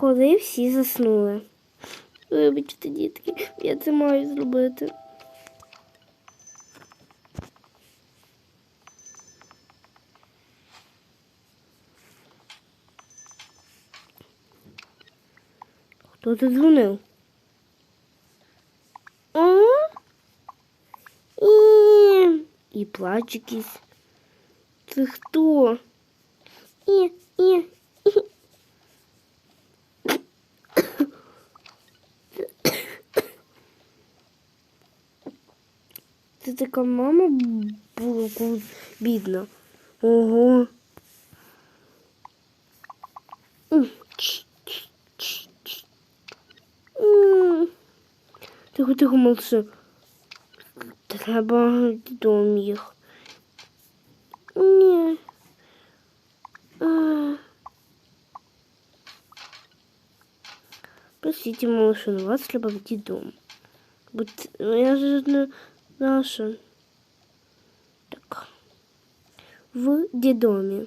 коли всі заснули. Вибачте, дітки, я це маю зробити. Хто тут дзвонив? А? І, і плач якийсь. Це хто? І. Це така мама була колись бідна. Ого. М, чш, чш, чш, чш. М. Тихо, тихо, молчи. Треба додому їх. Ні. А. Простите, малыш, но вас треба в дом. Будь... Я же не наша. Так. В дедоме.